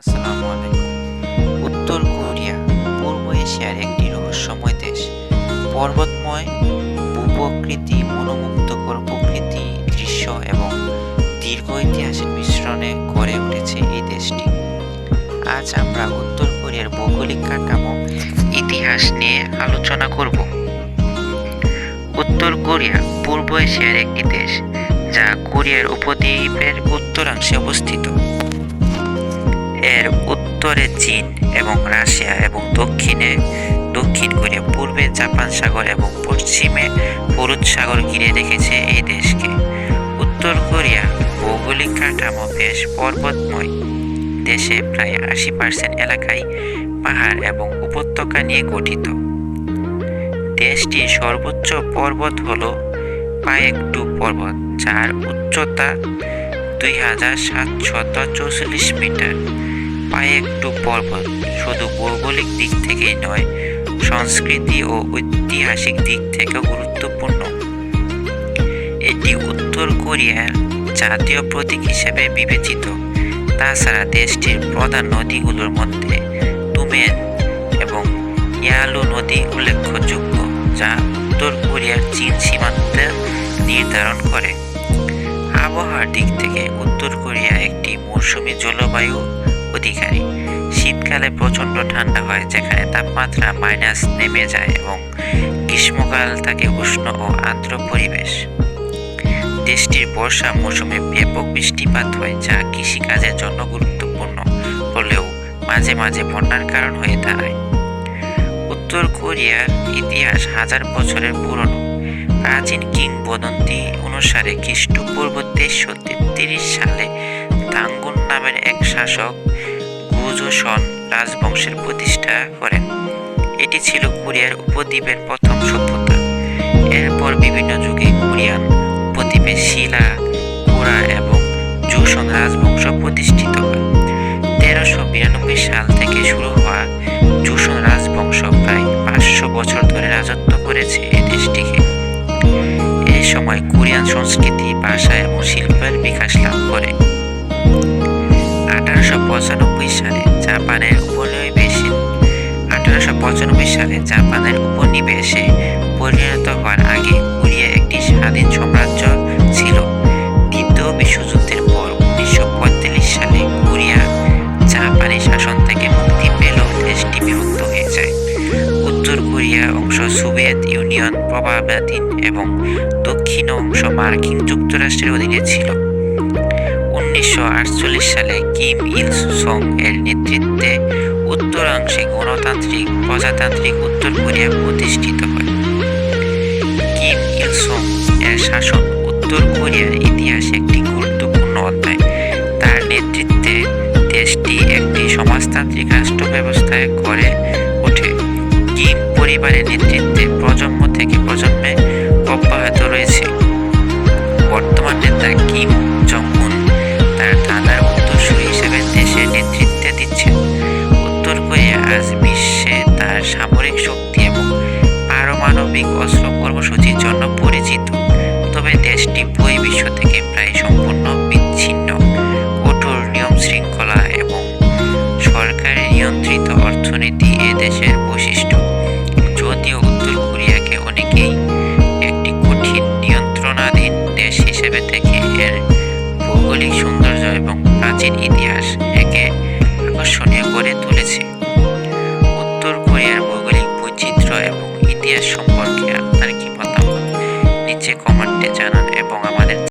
আসসালামু আলাইকুম। উত্তর কোরিয়া, পূর্ব এশিয়ার একটি রহস্যময় দেশ। পর্বতময় ভূপ্রকৃতি মনোমুগ্ধকর প্রকৃতি, দৃশ্য এবং দীর্ঘ ইতিহাসের মিশ্রণে গড়ে উঠেছে এই দেশটি। আজ আমরা উত্তর কোরিয়ার ভৌগোলিক কাঠামো, ইতিহাস নিয়ে আলোচনা করব। উত্তর কোরিয়া, পূর্ব এশিয়ার একটি দেশ, যা কোরিয়ার উপদ্বীপের উত্তরাংশে অবস্থিত। এর উত্তরে চীন এবং রাশিয়া এবং দক্ষিণে, দক্ষিণ কোরিয়া, পূর্বে জাপান সাগর এবং পশ্চিমে হলুদ সাগর ঘিরে রেখেছে এই দেশকে। উত্তর কোরিয়া ভৌগোলিক কাঠামো বেশ পর্বতময়। দেশে প্রায় আশি পার্সেন্ট এলাকায় পাহাড় এবং উপত্যকা নিয়ে গঠিত। দেশটির সর্বোচ্চ পর্বত হল পায়েকটু পর্বত, যার উচ্চতা দুই হাজার সাতশত চৌচল্লিশ মিটার। পায়েকটু পর্বত শুধু ভৌগোলিক দিক থেকেই নয়, সংস্কৃতি ও ঐতিহাসিক দিক থেকেও গুরুত্বপূর্ণ। এটি উত্তর কোরিয়ার জাতীয় প্রতীক হিসেবে বিবেচিত। তাছাড়া দেশটির প্রধান নদীগুলোর মধ্যে তুমেন এবং ইয়ালু নদী উল্লেখযোগ্য, যা উত্তর কোরিয়ার চীন সীমান্ত নির্ধারণ করে। আবহাওয়ার দিক থেকে উত্তর কোরিয়া একটি মৌসুমী জলবায়ু অধিকারী। শীতকালে প্রচণ্ড ঠান্ডা হয়, যেখানে তাপমাত্রা মাইনাস নেমে যায় এবং গ্রীষ্মকাল থাকে উষ্ণ ও আর্দ্র পরিবেশ। দেশটির বর্ষা মৌসুমে ব্যাপক বৃষ্টিপাত হয়, যা কৃষিকাজের জন্য গুরুত্বপূর্ণ। হলেও মাঝে মাঝে বন্যার কারণ হয়ে দাঁড়ায়। উত্তর কোরিয়ার ইতিহাস হাজার বছরের পুরনো। প্রাচীন কিংবদন্তি অনুসারে খ্রিস্টপূর্ব তেইশশো তেত্রিশ সালে তাঙ্গুন নামের এক শাসক গুজোসন রাজবংশের প্রতিষ্ঠা করেন। এটি ছিল কোরিয়ার উপদ্বীপের প্রথম সভ্যতা। এরপর বিভিন্ন যুগে কোরিয়ান উপদ্বীপে শিলা কোরা এবং জোসন রাজবংশ প্রতিষ্ঠিত হয়। তেরোশো বিরানব্বই সাল থেকে শুরু হওয়া জোসন রাজবংশ প্রায় পাঁচশো বছর ধরে রাজত্ব করেছে এ দেশটিকে। এই সময় কোরিয়ান সংস্কৃতি, ভাষা এবং শিল্পের বিকাশ লাভ করে। আঠারোশো পঁচানব্বই জাপানের উপনিবেশে আঠারোশো পঁচানব্বই সালে জাপানের উপনিবেশে পরিণত হওয়ার আগে কোরিয়া একটি স্বাধীন সাম্রাজ্য ছিল। দ্বিতীয় বিশ্বযুদ্ধের পর উনিশশো পঁয়তাল্লিশ সালে কোরিয়া জাপানি শাসন থেকে মুক্তি পেল দেশটি বিভক্ত হয়ে যায়। উত্তর কোরিয়া অংশ সোভিয়েত ইউনিয়ন প্রভাবাধীন এবং দক্ষিণ অংশ মার্কিন যুক্তরাষ্ট্রের অধীনে ছিল। উনিশশো সালে কিম ইল সং এর নেতৃত্বে উত্তরাংশে গণতান্ত্রিক, প্রজাতান্ত্রিক উত্তর কোরিয়া প্রতিষ্ঠিত হয়। কিম ইল সং এর শাসন উত্তর কোরিয়ার ইতিহাসে একটি গুরুত্বপূর্ণ অধ্যায়। তার নেতৃত্বে দেশটি একটি সমাজতান্ত্রিক রাষ্ট্র ব্যবস্থায় গড়ে ওঠে। কিম পরিবারের নেতৃত্বে প্রজন্ম থেকে প্রজন্মে অব্যাহত রয়েছে। পারমাণবিক অস্ত্র কর্মসূচির জন্য পরিচিত। তবে দেশটি বহির্বিশ্ব থেকে প্রায় সম্পূর্ণ বিচ্ছিন্ন। কঠোর নিয়ম শৃঙ্খলা এবং সরকারি নিয়ন্ত্রিত অর্থনীতি এ দেশের বৈশিষ্ট্য। যদিও উত্তর কোরিয়াকে অনেকেই একটি কঠিন নিয়ন্ত্রণাধীন দেশ হিসেবে দেখে, এর ভৌগোলিক সৌন্দর্য এবং প্রাচীন ইতিহাস